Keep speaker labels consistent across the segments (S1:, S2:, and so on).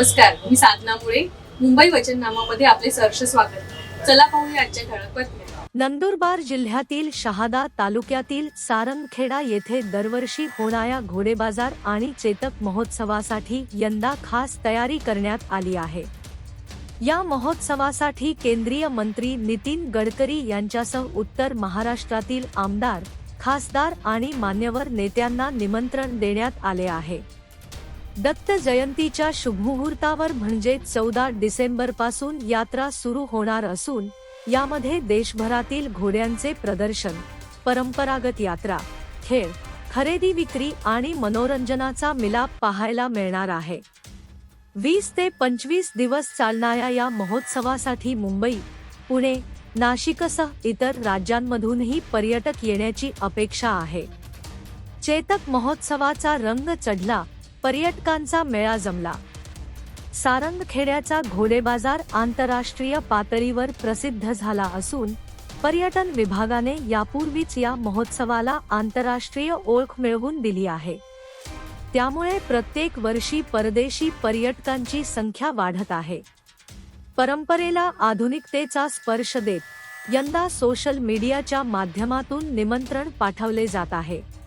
S1: नमस्कार मी साधना मुळे. मुंबई वचननामामध्ये आपले सहर्ष स्वागत. चला पाहूया आजच्या ठळक बातम्या.
S2: नंदुरबार जिल्ह्यातील शहादा तालुक्यातील सारंगखेडा येथे दरवर्षी होणाऱ्या घोडेबाजार आणि चेतक महोत्सवासाठी यंदा खास तयारी करण्यात आली आहे. या महोत्सवासाठी केंद्रीय मंत्री नितीन गडकरी यांच्यासह उत्तर महाराष्ट्रातील आमदार खासदार आणि मान्यवर नेत्यांना निमंत्रण देण्यात आले आहे. दत्त जयंतीच्या शुभमुहूर्तावर म्हणजे चौदा डिसेंबरपासून यात्रा सुरू होणार असून यामध्ये देशभरातील घोड्यांचे प्रदर्शन परंपरागत यात्रा खेळ खरेदी विक्री आणि मनोरंजनाचा मिलाप पाहायला मिळणार आहे. वीस ते पंचवीस दिवस चालणाऱ्या या महोत्सवासाठी मुंबई पुणे नाशिकसह इतर राज्यांमधूनही पर्यटक येण्याची अपेक्षा आहे. चेतक महोत्सवाचा रंग चढला पर्यटकांचा मेळा जमला. सारंगखेड्याचा घोडेबाजार आंतरराष्ट्रीय पातळीवर प्रसिद्ध झाला असून पर्यटन विभागाने यापूर्वीच या महोत्सवाला आंतरराष्ट्रीय ओळख मिळवून दिली आहे. त्यामुळे प्रत्येक वर्षी परदेशी पर्यटकांची संख्या वाढत आहे. परंपरेला आधुनिकतेचा स्पर्श देत यंदा सोशल मीडियाच्या माध्यमातून निमंत्रण पाठवले जात आहे.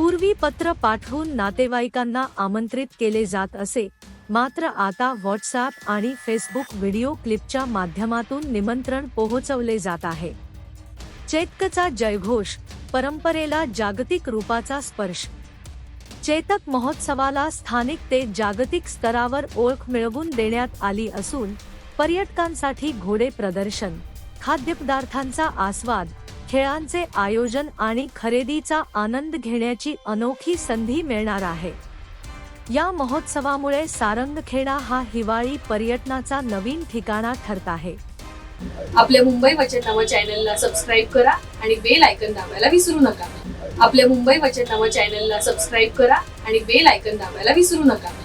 S2: पूर्वी पत्र पाठवून नातेवाईकांना आमंत्रित केले जात असे मात्र आता व्हॉट्सॲप आणि फेसबुक व्हिडिओ क्लिपच्या माध्यमातून निमंत्रण पोहोचवले जात आहे. चेतकचा जयघोष परंपरेला जागतिक रूपाचा स्पर्श. चेतक महोत्सवाला स्थानिक ते जागतिक स्तरावर ओळख मिळवून देण्यात आली असून पर्यटकांसाठी घोडे प्रदर्शन खाद्यपदार्थांचा आस्वाद खेळांचे आयोजन आणि खरेदीचा आनंद घेण्याची अनोखी संधी मिळणार आहे. या महोत्सवामुळे सारंगखेडा हा हिवाळी पर्यटनाचा नवीन ठिकाणा ठरत आहे.
S1: आपल्या मुंबई वचननामा चॅनलला सबस्क्राईब करा आणि बेल आयकन दाबायला विसरू नका. आपल्या मुंबई वचननामा चॅनलला सबस्क्राईब करा आणि बेल आयकन दाबायला विसरू नका.